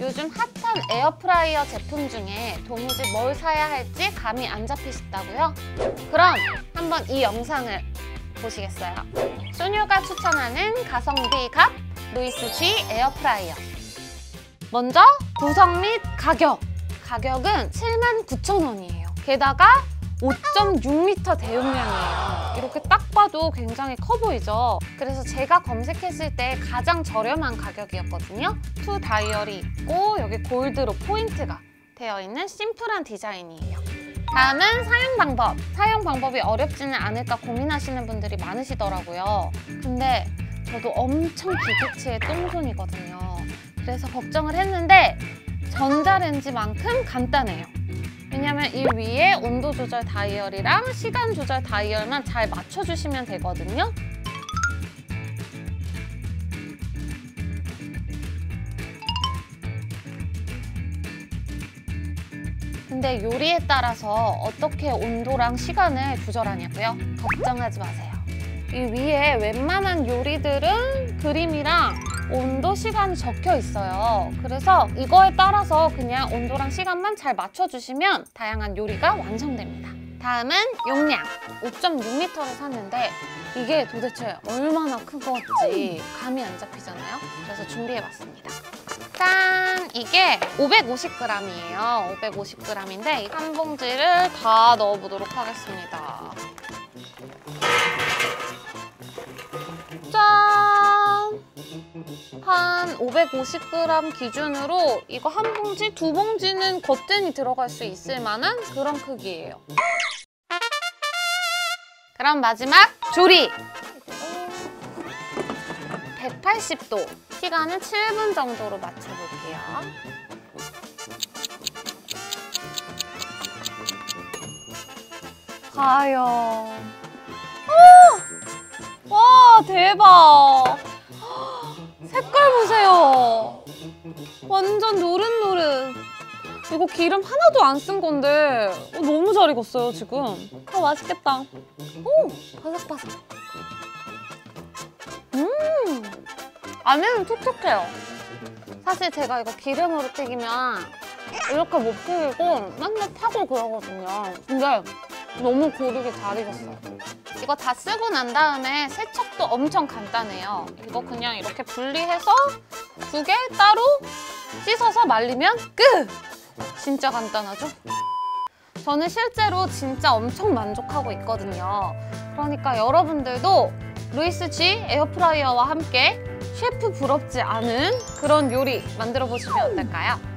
요즘 핫한 에어프라이어 제품 중에 도무지 뭘 사야 할지 감이 안 잡히셨다고요? 그럼 한번 이 영상을 보시겠어요? 소녀가 추천하는 가성비 값 루이스 G 에어프라이어 먼저 구성 및 가격 가격은 79,000원이에요 게다가 5.6m 대용량이에요 이렇게 딱 봐도 굉장히 커 보이죠 그래서 제가 검색했을 때 가장 저렴한 가격이었거든요 투 다이얼이 있고 여기 골드로 포인트가 되어 있는 심플한 디자인이에요 다음은 사용 방법. 사용 방법이 어렵지는 않을까 고민하시는 분들이 많으시더라고요. 근데 저도 엄청 기계치의 똥손이거든요. 그래서 걱정을 했는데 전자레인지만큼 간단해요. 왜냐면 이 위에 온도 조절 다이얼이랑 시간 조절 다이얼만 잘 맞춰주시면 되거든요. 근데 요리에 따라서 어떻게 온도랑 시간을 조절하냐고요? 걱정하지 마세요. 이 위에 웬만한 요리들은 그림이랑 온도, 시간이 적혀 있어요. 그래서 이거에 따라서 그냥 온도랑 시간만 잘 맞춰주시면 다양한 요리가 완성됩니다. 다음은 용량. 5.6m를 샀는데 이게 도대체 얼마나 큰 건지 감이 안 잡히잖아요. 그래서 준비해봤습니다. 짠! 이게 550g이에요. 550g인데 한 봉지를 다 넣어보도록 하겠습니다. 한 550g 기준으로 이거 한 봉지, 두 봉지는 거뜬히 들어갈 수 있을 만한 그런 크기예요. 그럼 마지막 조리! 180도 시간은 7분 정도로 맞춰볼게요. 과연 오! 와 대박 완전 노릇노릇 이거 기름 하나도 안 쓴 건데 어, 너무 잘 익었어요 지금 아 맛있겠다 오 바삭바삭 음 안에는 촉촉해요. 사실 제가 이거 기름으로 튀기면 이렇게 못 튀기고 맨날 타고 그러거든요. 근데 너무 고르게 잘 익었어요. 이거 다 쓰고 난 다음에 세척도 엄청 간단해요. 이거 그냥 이렇게 분리해서 두 개 따로 씻어서 말리면 끝! 진짜 간단하죠? 저는 실제로 진짜 엄청 만족하고 있거든요. 그러니까 여러분들도 루이스 G 에어프라이어와 함께 셰프 부럽지 않은 그런 요리 만들어 보시면 어떨까요?